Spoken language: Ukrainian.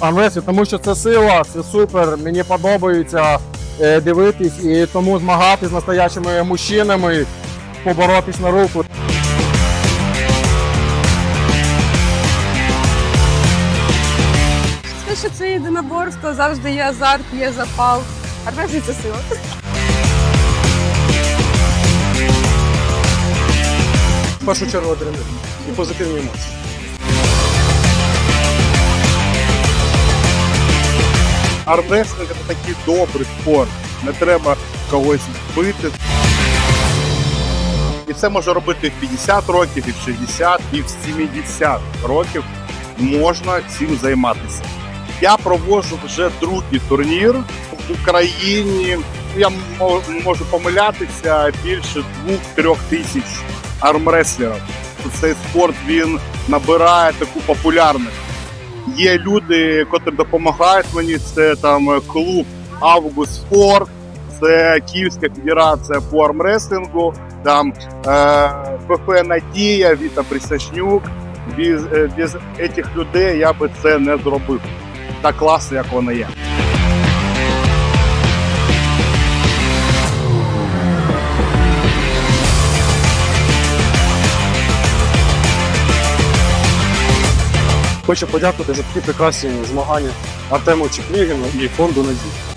армрестлінг, тому що це сила, це супер. Мені подобається е, дивитись і тому змагатися з настоящими мужчинами, поборотись на руку. Те, що це єдиноборство, завжди є азарт, є запал. Армрестлінг – це сила. В першу чергу адреналін і позитивні емоції. Армрестлинг це такий добрий спорт. Не треба когось бити. І це може робити в 50 років, і в 60, і в 70 років можна цим займатися. Я проводжу вже другий турнір в Україні. Я можу помилятися більше 2-3 тисяч армреслерів. Цей спорт він набирає таку популярність. Є люди, котрі допомагають мені. Це там клуб Август Спорт, це Київська федерація по армрестлингу, там е, ПФ Надія, Віта Присячнюк. Без, е, без цих людей я би це не зробив. Так класно, як воно є. Хочу подякувати за такі прекрасні змагання Артему Чеплігіну і фонду Надії.